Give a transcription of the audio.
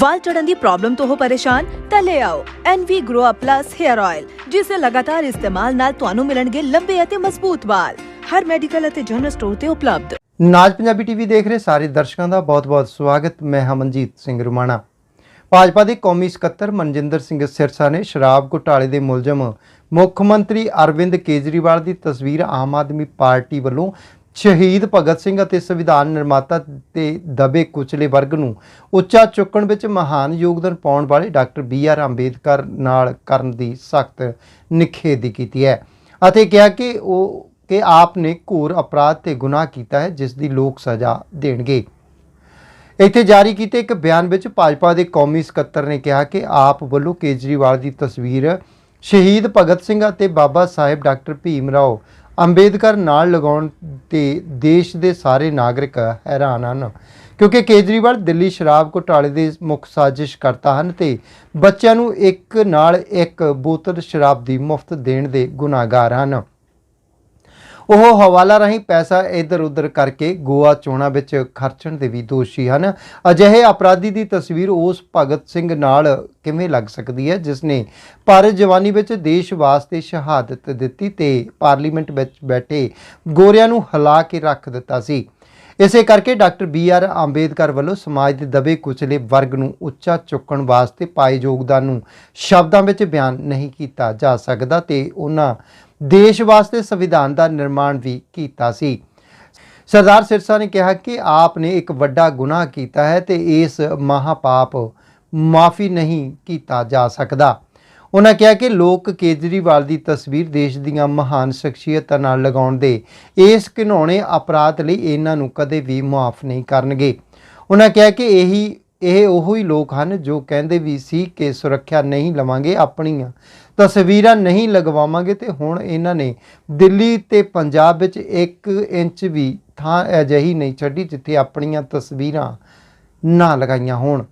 ਵਾਲ ਝੜਨ ਦੀ problem ਤੋਂ ਹੋ ਪਰੇਸ਼ਾਨ, ਤਾਂ ਲੈ ਆਓ NV Grow Up Plus Hair Oil ਜਿਸ ਦੇ ਲਗਾਤਾਰ ਇਸਤੇਮਾਲ ਨਾਲ ਤੁਹਾਨੂੰ ਮਿਲਣਗੇ ਲੰਬੇ ਅਤੇ ਮਜ਼ਬੂਤ ਵਾਲ। ਹਰ ਮੈਡੀਕਲ ਅਤੇ ਜਨਰਲ ਸਟੋਰ ਤੇ ਉਪਲਬਧ। ਨਾਜ ਪੰਜਾਬੀ ਟੀਵੀ ਦੇਖ ਰਹੇ ਸਾਰੇ ਦਰਸ਼ਕਾਂ ਦਾ ਬਹੁਤ-ਬਹੁਤ ਸਵਾਗਤ। ਮੈਂ ਹਾਂ ਸਿੰਘ ਰੁਮਾਣਾ। ਭਾਜਪਾ ਦੇ ਕੌਮੀ ਸਕੱਤਰ ਮਨਜਿੰਦਰ ਸਿੰਘ ਸਿਰਸਾ ਨੇ ਸ਼ਰਾਬ ਘੁਟਾਲੇ ਦੇ ਮੁਲਜ਼ਮ ਮੁੱਖ ਮੰਤਰੀ ਅਰਵਿੰਦ ਕੇਜਰੀਵਾਲ ਦੀ ਤਸਵੀਰ ਆਮ ਆਦਮੀ ਪਾਰਟੀ ਵੱਲੋਂ ਸ਼ਹੀਦ ਭਗਤ ਸਿੰਘ ਅਤੇ ਸੰਵਿਧਾਨ ਨਿਰਮਾਤਾ ਤੇ ਦਬੇ ਕੁਚਲੇ ਵਰਗ ਨੂੰ ਉੱਚਾ ਚੁੱਕਣ ਵਿੱਚ ਮਹਾਨ ਯੋਗਦਾਨ ਪਾਉਣ ਵਾਲੇ ਡਾਕਟਰ ਬੀ ਆਰ ਅੰਬੇਦਕਰ ਨਾਲ ਕਰਨ ਦੀ ਸਖਤ ਨਿਖੇਧੀ ਕੀਤੀ ਹੈ ਅਤੇ ਕਿਹਾ ਕਿ ਉਹ, ਕਿ ਆਪ ਨੇ ਘੋਰ ਅਪਰਾਧ ਤੇ ਗੁਨਾਹ ਕੀਤਾ ਹੈ, ਜਿਸ ਦੀ ਲੋਕ ਸਜ਼ਾ ਦੇਣਗੇ। ਇੱਥੇ ਜਾਰੀ ਕੀਤੇ ਇੱਕ ਬਿਆਨ ਵਿੱਚ ਭਾਜਪਾ ਦੇ ਕੌਮੀ ਸਕੱਤਰ ਨੇ ਕਿਹਾ ਕਿ ਆਪ ਵੱਲੋਂ ਕੇਜਰੀਵਾਲ ਦੀ ਤਸਵੀਰ ਸ਼ਹੀਦ ਭਗਤ ਸਿੰਘ ਅਤੇ ਬਾਬਾ ਸਾਹਿਬ ਡਾਕਟਰ ਭੀਮ ਰਾਓ ਅੰਬੇਦਕਰ ਨਾਲ ਲਗਾਉਣ ਤੇ ਦੇਸ਼ ਦੇ ਸਾਰੇ ਨਾਗਰਿਕ ਹੈਰਾਨ ਹਨ, ਕਿਉਂਕਿ ਕੇਜਰੀਵਾਲ ਦਿੱਲੀ ਸ਼ਰਾਬ ਘੁਟਾਲੇ ਦੇ ਮੁੱਖ ਸਾਜ਼ਿਸ਼ ਕਰਤਾ ਹਨ ਤੇ ਬੱਚਿਆਂ ਨੂੰ ਇੱਕ ਨਾਲ ਇੱਕ ਬੋਤਲ ਸ਼ਰਾਬ ਦੀ ਮੁਫਤ ਦੇਣ ਦੇ ਗੁਨਾਹਗਾਰ ਹਨ। ਉਹ ਹਵਾਲਾ ਰਾਹੀਂ ਪੈਸਾ ਇੱਧਰ ਉੱਧਰ ਕਰਕੇ ਗੋਆ ਚੋਣਾਂ ਵਿੱਚ ਖਰਚਣ ਦੇ ਵੀ ਦੋਸ਼ੀ ਹਨ। ਅਜਿਹੇ ਅਪਰਾਧੀ ਦੀ ਤਸਵੀਰ ਉਸ ਭਗਤ ਸਿੰਘ ਨਾਲ ਕਿਵੇਂ ਲੱਗ ਸਕਦੀ ਹੈ ਜਿਸ ਨੇ ਭਾਰਤ ਜਵਾਨੀ ਵਿੱਚ ਦੇਸ਼ ਵਾਸਤੇ ਸ਼ਹਾਦਤ ਦਿੱਤੀ ਤੇ ਪਾਰਲੀਮੈਂਟ ਵਿੱਚ ਬੈਠੇ ਗੋਰਿਆਂ ਨੂੰ ਹਿਲਾ ਕੇ ਰੱਖ ਦਿੱਤਾ ਸੀ। ਇਸੇ ਕਰਕੇ ਡਾਕਟਰ ਬੀ ਆਰ ਅੰਬੇਦਕਰ ਵੱਲੋਂ ਸਮਾਜ ਦੇ ਦਬੇ ਕੁਚਲੇ ਵਰਗ ਨੂੰ ਉੱਚਾ ਚੁੱਕਣ ਵਾਸਤੇ ਪਾਏ ਯੋਗਦਾਨ ਨੂੰ ਸ਼ਬਦਾਂ ਵਿੱਚ ਬਿਆਨ ਨਹੀਂ ਕੀਤਾ ਜਾ ਸਕਦਾ ਤੇ ਉਹਨਾਂ ਦੇਸ਼ ਵਾਸਤੇ ਸੰਵਿਧਾਨ ਦਾ ਨਿਰਮਾਣ ਵੀ ਕੀਤਾ ਸੀ। ਸਰਦਾਰ ਸਿਰਸਾ ਨੇ ਕਿਹਾ ਕਿ ਆਪ ਨੇ ਇੱਕ ਵੱਡਾ ਗੁਨਾਹ ਕੀਤਾ ਹੈ ਤੇ ਇਸ ਮਹਾਪਾਪ ਮਾਫੀ ਨਹੀਂ ਕੀਤਾ ਜਾ ਸਕਦਾ। ਉਹਨਾਂ ਕਿਹਾ ਕਿ ਲੋਕ ਕੇਜਰੀਵਾਲ ਦੀ ਤਸਵੀਰ ਦੇਸ਼ ਦੀਆਂ ਮਹਾਨ ਸ਼ਖਸੀਅਤਾਂ ਨਾਲ ਲਗਾਉਣ ਦੇ ਇਸ ਘਿਨੌਣੇ ਅਪਰਾਧ ਲਈ ਇਹਨਾਂ ਨੂੰ ਕਦੇ ਵੀ ਮਾਫ ਨਹੀਂ ਕਰਨਗੇ। ਉਹਨਾਂ ਕਿਹਾ ਕਿ ਇਹੀ, ਇਹ ਉਹੋ ਹੀ ਲੋਕ ਹਨ ਜੋ ਕਹਿੰਦੇ ਵੀ ਸੀ ਕਿ ਸੁਰੱਖਿਆ ਨਹੀਂ ਲਵਾਂਗੇ, ਆਪਣੀਆਂ ਤਸਵੀਰਾਂ ਨਹੀਂ ਲਗਵਾਵਾਂਗੇ ਤੇ ਹੁਣ ਇਹਨਾਂ ਨੇ ਦਿੱਲੀ ਤੇ ਪੰਜਾਬ ਵਿੱਚ 1 ਇੰਚ ਵੀ ਥਾਂ ਅਜਿਹੀ ਨਹੀਂ ਛੱਡੀ ਜਿੱਥੇ ਆਪਣੀਆਂ ਤਸਵੀਰਾਂ ਨਾ ਲਗਾਈਆਂ ਹੋਣ।